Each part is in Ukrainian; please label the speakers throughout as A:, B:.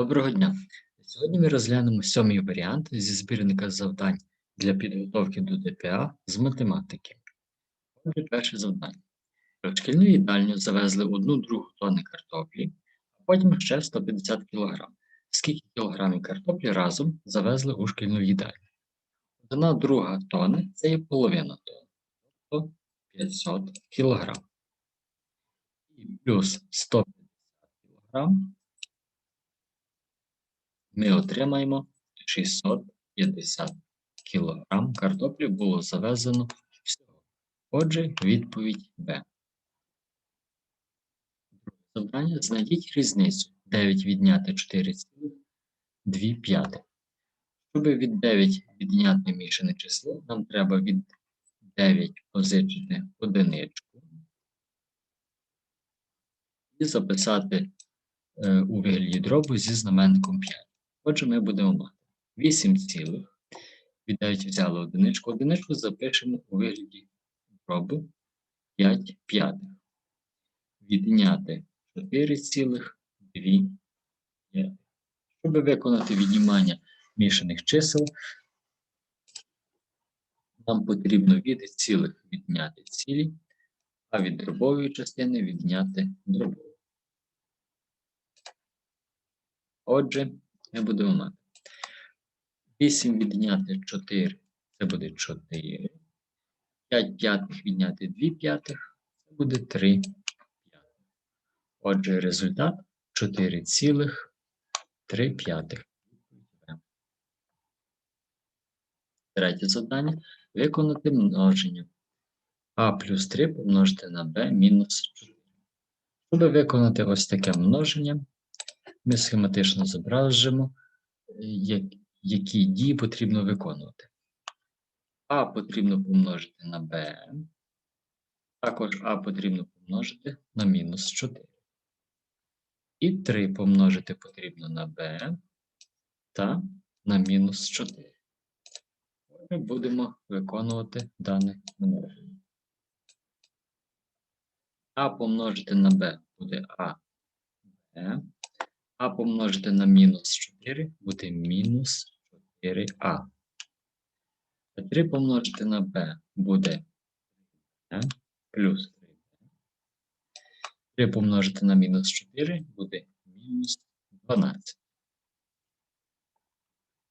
A: Доброго дня! Сьогодні ми розглянемо сьомий варіант зі збірника завдань для підготовки до ДПА з математики. Отже, перше завдання. В шкільну їдальню завезли одну другу тонни картоплі, а потім ще 150 кг. Скільки кілограмів картоплі разом завезли у шкільну їдальню? Одна друга тонни – це є половина тонни, тобто 500 кг. І плюс 150 кг ми отримаємо 650 кг картоплі було завезено всього. Отже, відповідь Б. Друге завдання. Знайдіть різницю 9 відняти 4,2 п'ятих. Щоб від 9 відняти мішане число, нам треба від 9 позичити одиничку і записати е, у вигляді дробу зі знаменником 5. Отже, ми будемо мати 8 цілих. Від 9 взяли одиничку. Одиничку запишемо у вигляді дробу 5 п'ятих. Відняти 4 цілих 2 п'ятих. Щоб виконати віднімання мішаних чисел, нам потрібно від цілих відняти цілі, а від дробової частини відняти дробову. Отже, ми будемо мати 8 відняти 4 це буде 4. 5 п'ятих відняти 2 п'ятих це буде 3 п'ятих. Отже, результат 4,3 п'ятих. Третє завдання. Виконати множення. А плюс 3 помножити на b мінус 4. Щоб виконати ось таке множення, ми схематично зображимо, які дії потрібно виконувати. А потрібно помножити на b, також А потрібно помножити на мінус 4. І 3 помножити потрібно на b та на мінус 4. Ми будемо виконувати дане множення. А помножити на b буде А, Б. А помножити на мінус 4 буде мінус 4а. 3 помножити на b буде плюс 3b. 3 помножити на мінус 4 буде мінус 12.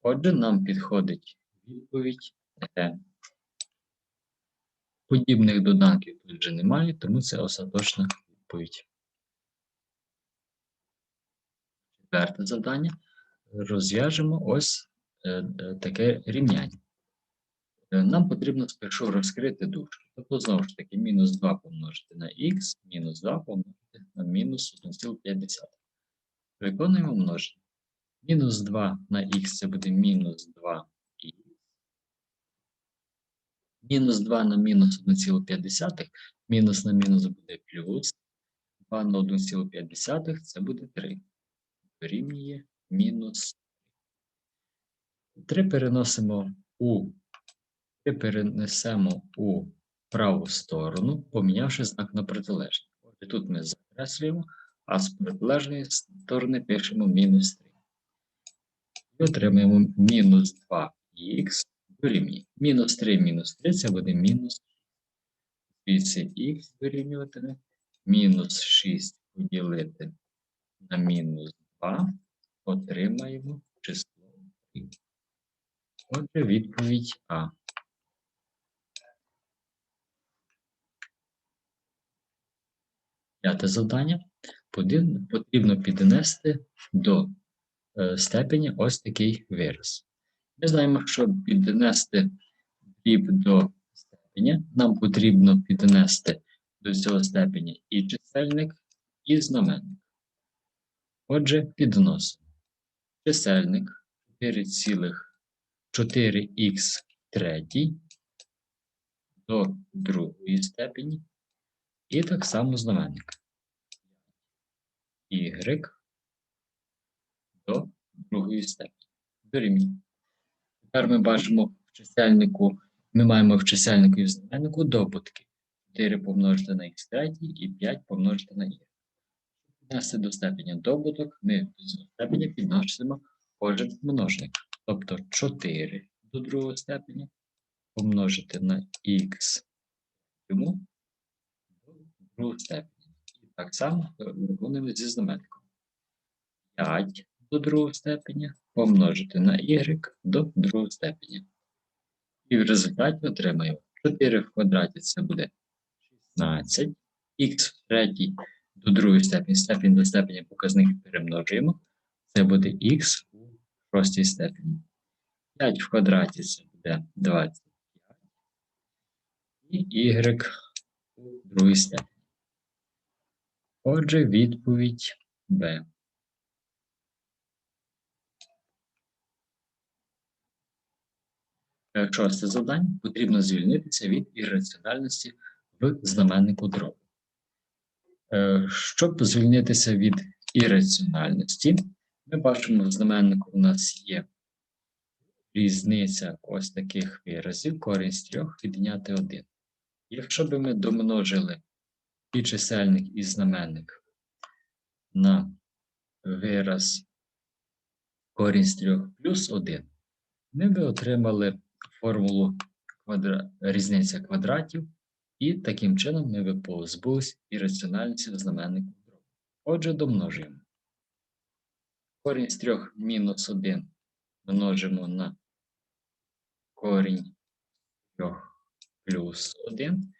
A: Отже, нам підходить відповідь Е. Подібних доданків тут вже немає, тому це остаточна відповідь. Четверте завдання. Розв'яжемо ось е, е, таке рівняння. Е, нам потрібно спершу розкрити дужки. Тобто, знову ж таки, мінус 2 помножити на х, мінус 2 помножити на мінус 1,5. Виконуємо множення. Мінус 2 на х це буде мінус 2х. Мінус 2 на мінус 1,5, мінус на мінус буде плюс. 2 на 1,5 це буде 3 дорівнює мінус 3 переносимо у 3 перенесемо у праву сторону, помінявши знак на протилежний. Отже, тут ми закреслюємо, а з протилежної сторони пишемо мінус 3. І отримаємо мінус 2х дорівнює. Мінус 3 мінус 3 це буде мінус. Звідси х дорівнюватиме. Мінус 6 поділити на мінус 2 отримаємо число 3. Отже, відповідь А. П'яте завдання. Потрібно піднести до е, степені ось такий вираз. Ми знаємо, щоб піднести дріб до степеня, нам потрібно піднести до цього степеня і чисельник, і знаменник. Отже, підносимо чисельник 4,4х третій до другої степені, і так само знаменник y до другої степені. Дорівнює. Тепер ми бачимо в чисельнику, ми маємо в чисельнику і в знаменнику добутки. 4 помножити на х третій і 5 помножити на y Внести до степені добуток, ми до цього степені підносимо кожен множник. Тобто 4 до другої степені помножити на х йому до другої степені. І так само виконуємо зі знаменником. 5 до другої степені помножити на y до другої степені. І в результаті отримаємо 4 в квадраті це буде 16, х в третій до другої степені, степінь до степені показник перемножуємо. Це буде х у шостій степені. 5 в квадраті це буде 25. І y у другій степені. Отже, відповідь Б. Шосте завдання. Потрібно звільнитися від ірраціональності в знаменнику дробу. Е, Щоб звільнитися від ірраціональності, ми бачимо, в знаменнику у нас є різниця ось таких виразів, корінь з трьох відняти 1. Якщо б ми домножили і чисельник, і знаменник на вираз корінь з трьох плюс 1, ми би отримали формулу квадра... різниця квадратів, і таким чином ми би позбулись ірраціональності знаменнику дробу. Отже, домножуємо. Корінь з 3 мінус 1 множимо на корінь з 3 плюс 1.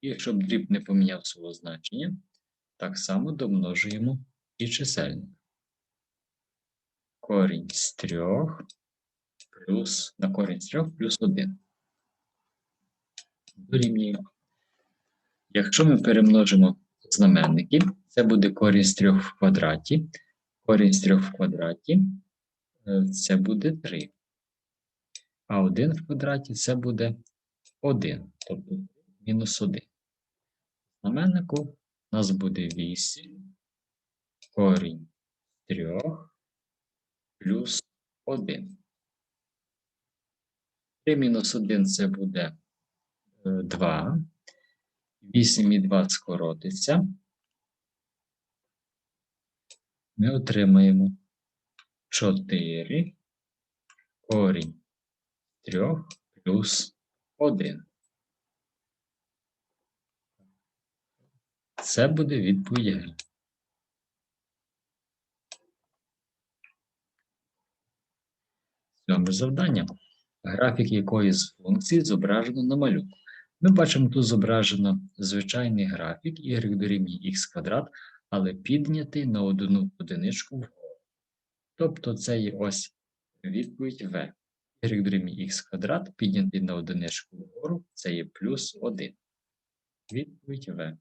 A: І щоб дріб не поміняв свого значення, так само домножуємо і чисельник. Корінь з 3 плюс на корінь з 3 плюс 1. Дорівнює. Якщо ми перемножимо знаменники, це буде з 3 в квадраті. Корінь з 3 в квадраті е, це буде 3. А 1 в квадраті це буде 1, тобто мінус 1. Знаменнику у нас буде 8 корінь з 3 плюс 1. 3 мінус 1 це буде 2. 8 і 2 скоротиться. Ми отримаємо 4 корінь 3 плюс 1. Це буде відповідь. Сьоме завдання. Графік якої з функцій зображено на малюнку. Ми бачимо тут зображено звичайний графік y дорівнює х квадрат, але піднятий на одну одиничку вгору. Тобто це є ось відповідь В. y дорівнює х квадрат, піднятий на одиничку вгору, це є плюс 1. Відповідь В.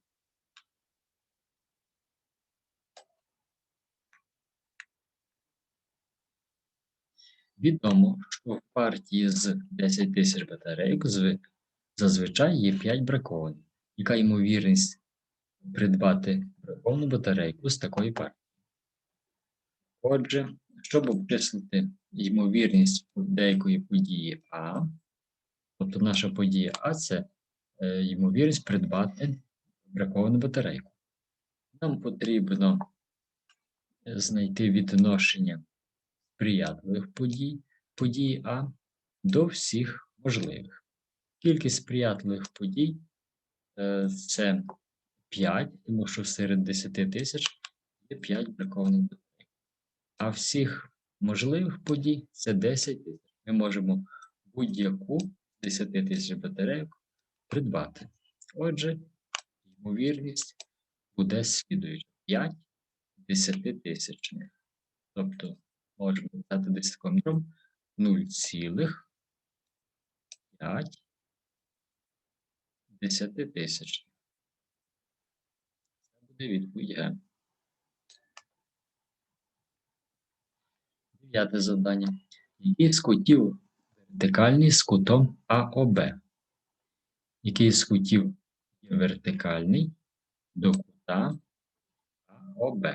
A: Відомо, що в партії з 10 тисяч батарейок зви- зазвичай є 5 бракованих. Яка ймовірність придбати браковану батарейку з такої партії? Отже, щоб обчислити ймовірність деякої події А, тобто наша подія А це е, ймовірність придбати браковану батарейку. Нам потрібно е, знайти відношення сприятливих подій, події А до всіх можливих. Кількість сприятливих подій е, це 5, тому що серед 10 тисяч є 5 бракованих батарей. А всіх можливих подій це 10 тисяч. Ми можемо будь-яку 10 тисяч батарейок придбати. Отже, ймовірність буде слідуюча 5 10 тисячних. Тобто можемо дати десятикоміром 0,5 десятитисячних. Це буде відповідь Г. Дев'яте завдання. Який з кутів вертикальний з кутом АОБ? Який з кутів є вертикальний до кута АОБ?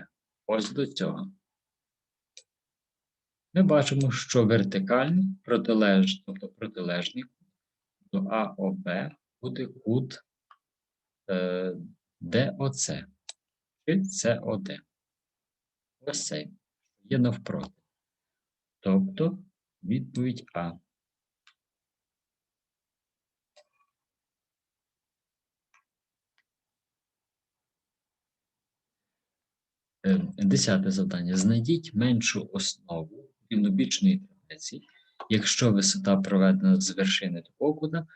A: Ось до цього. Ми бачимо, що вертикальний протилеж, тобто протилежний кут до АОБ буде кут е, ДОЦ чи СОД. ось цей, є навпроти. Тобто відповідь А. Е, Десяте завдання. Знайдіть меншу основу рівнобічної трапеції, якщо висота проведена з вершини до покута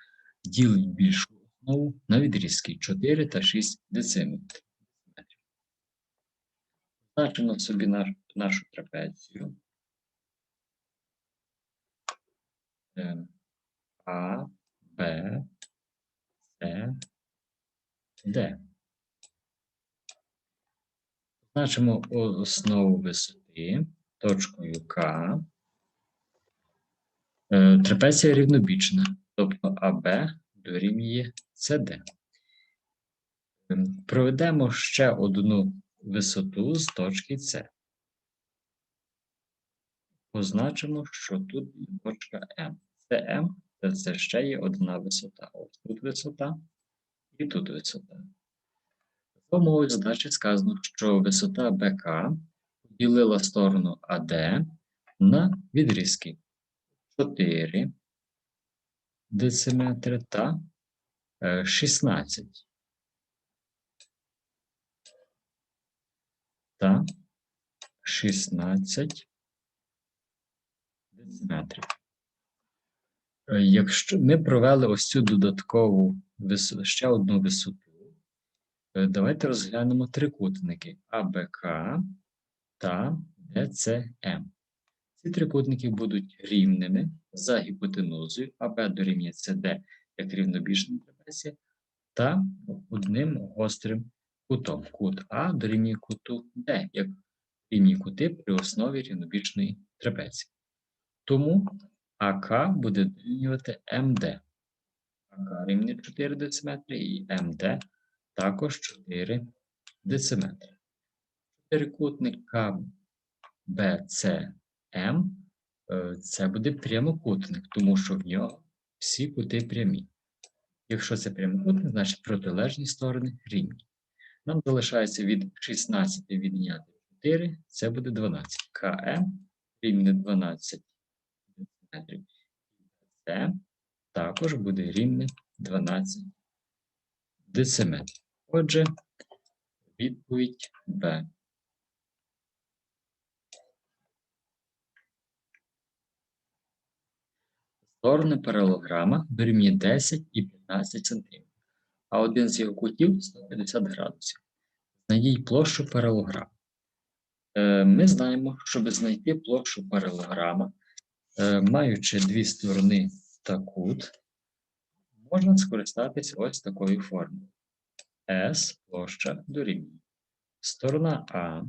A: ділить більшу основу на відрізки 4 та 6 дециметрів. Значимо собі наш, нашу трапецію. Е, А, Б, С, Д. Значимо основу висоти точкою К. Е, Трапеція рівнобічна, АБ дорівнює СД. Ем, Проведемо ще одну висоту з точки С. Позначимо, що тут точка М. Це М, та це ще є одна висота. Ось тут висота і тут висота. В умові задачі сказано, що висота БК поділила сторону АД на відрізки 4 дециметри та е, 16 та 16 дециметрів. Е, Якщо ми провели ось цю додаткову висоту, ще одну висоту, Е, Давайте розглянемо трикутники АБК та ДЦМ. Ці трикутники будуть рівними за гіпотенузою АБ дорівнює СД як рівнобіжна трапеція та одним гострим кутом. Кут А дорівнює куту Д як рівні кути при основі рівнобічної трапеції. Тому АК буде дорівнювати МД. АК рівня 4 дециметри і МД також 4 дециметри. Трикутник КБЦМ е, це буде прямокутник, тому що в нього всі кути прямі. Якщо це прямокутник, значить протилежні сторони рівні. Нам залишається від 16 відняти 4, це буде 12. КМ рівне 12 дециметрів. Це також буде рівне 12 дециметрів. Отже, відповідь Б. Сторони паралограма дорівнює 10 і 15 см, а один з його кутів 150 градусів. Знайдіть площу паралограма. Е, Ми знаємо, щоб знайти площу паралограма, е, маючи дві сторони та кут, можна скористатися ось такою формою. S площа дорівнює. Сторона А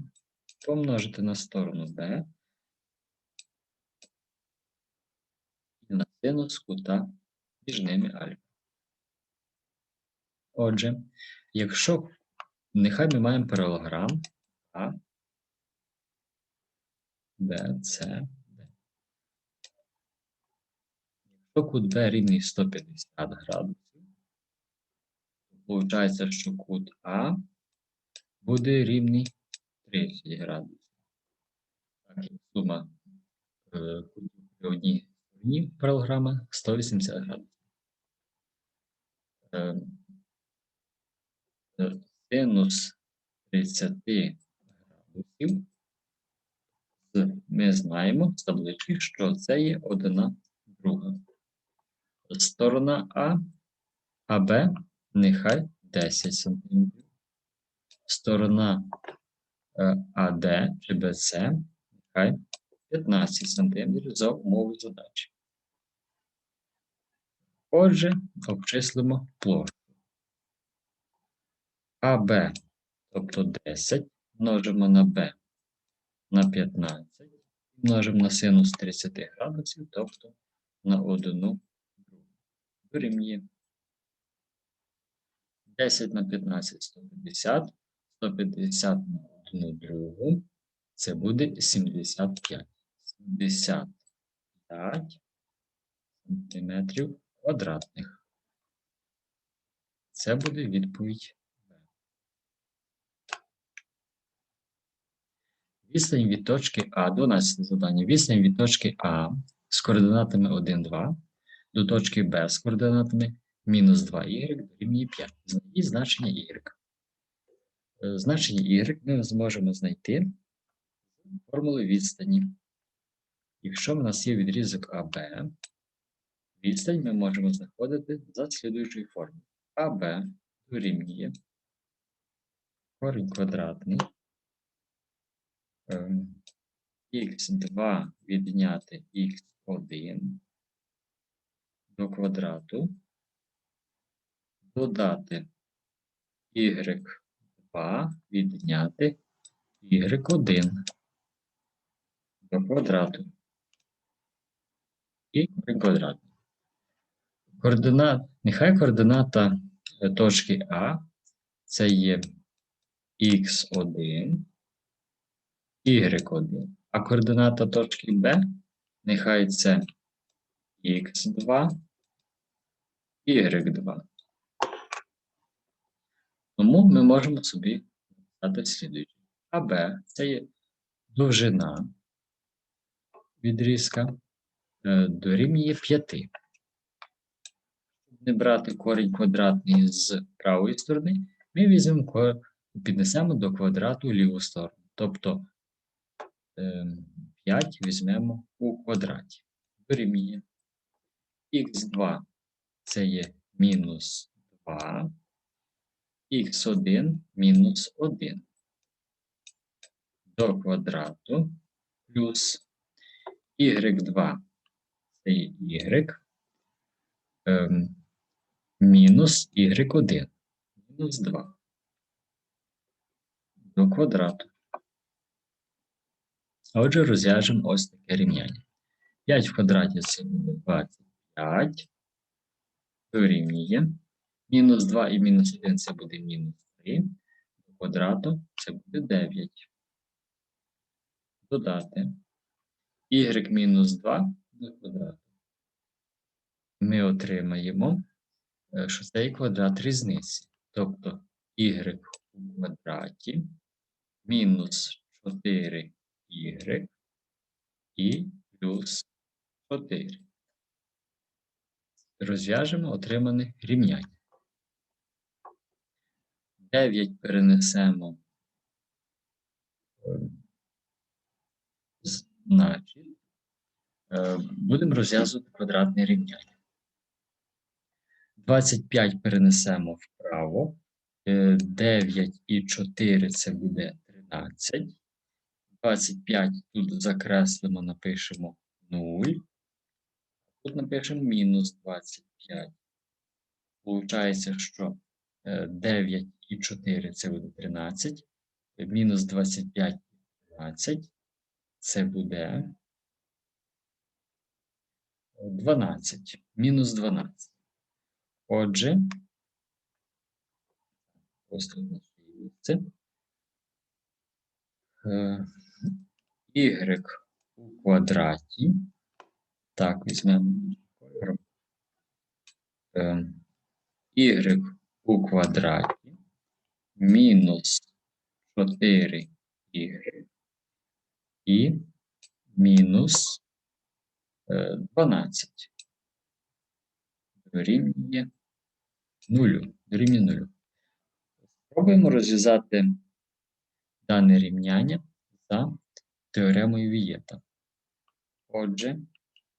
A: помножити на сторону Б і на синус кута між ними альфа. Отже, якщо нехай ми маємо паралограм А, Б, С, Д. Якщо кут Б рівний 150 градусів, Получається, що кут А буде рівний 30 градусів. Так, як сума е, кутів при одній стороні паралограма 180 градусів. Е, е, Синус 30 градусів. Ми знаємо з таблички, що це є одна друга. Сторона А, АБ нехай 10 см. Сторона е, АД чи БЦ нехай 15 см за умови задачі. Отже, обчислимо площу. АБ, тобто 10, множимо на Б на 15, множимо на синус 30 градусів, тобто на 1 другу. Дорівнює 10 на 15 150, 150 на 1 другу, це буде 75. 75 сантиметрів квадратних. Це буде відповідь Б. Відстань від точки А, 12 завдання. Відстань від точки А з координатами 1, 2 до точки Б з координатами мінус 2y дорівнює 5. Знайдіть значення y. Е, Значення y ми зможемо знайти з формули відстані. Якщо в нас є відрізок АБ, відстань ми можемо знаходити за слідуючою формулою. АБ дорівнює корінь квадратний ем, х2 відняти х1 до квадрату, додати y2 відняти y1 до квадрату і квадратний. Координат, нехай координата е, точки А це є х1, y1, а координата точки Б нехай це х2, y2. Тому ми можемо собі написати слідуюче. АБ це є довжина відрізка дорівнює 5. Щоб не брати корінь квадратний з правої сторони, ми візьмемо піднесемо до квадрату ліву сторону. Тобто ем, 5 візьмемо у квадраті. Дорівнює. х2 це є мінус 2, х1 мінус 1 до квадрату плюс y2 це є y ем, мінус y1 мінус 2 до квадрату. Отже, розв'яжемо ось таке рівняння. 5 в квадраті це буде 25 дорівнює. Мінус 2 і мінус 1 це буде мінус 3. До квадрату це буде 9. Додати y мінус 2 до квадрату. Ми отримаємо, е, що це є квадрат різниці. Тобто y у квадраті мінус 4y і плюс 4. Розв'яжемо отримане рівняння. 9 перенесемо е, значить, е, будемо розв'язувати квадратне рівняння. 25 перенесемо вправо. е, 9 і 4 це буде 13. 25 тут закреслимо, напишемо 0. Тут напишемо мінус 25. Получається, що е, 9 і 4 це буде 13. е, Мінус 25 і 13. Це буде 12. Мінус 12. Отже, ось тут місце. Е, y у квадраті. Так, візьмемо кольором. Е, y у квадраті мінус 4y і мінус е, 12 дорівнює 0. Дорівнює 0. Спробуємо розв'язати дане рівняння за теоремою Вієта. Отже,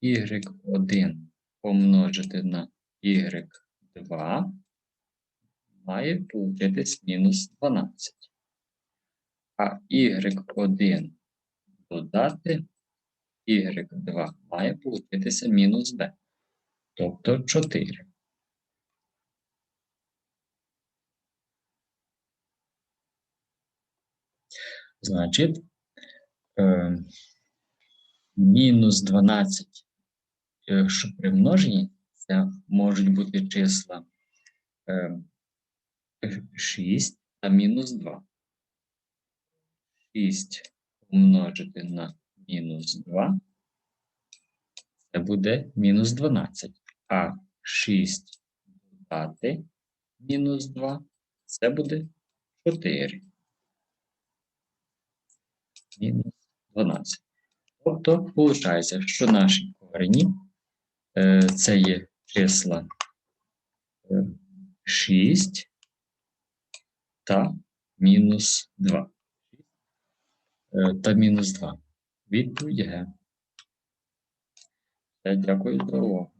A: y1 помножити на y2 має получитись мінус 12. А y1 додати y2 має получитися мінус b, тобто 4. Значить, е, мінус 12, якщо при множенні, це можуть бути числа е, 6 та мінус 2. 6 помножити на мінус 2, це буде мінус 12. А 6 додати мінус 2, це буде 4. мінус 12. Тобто, виходить, що наші корені е, це є числа е, 6 та мінус 2. Е, та мінус 2. Відповідь Г. Дякую за увагу.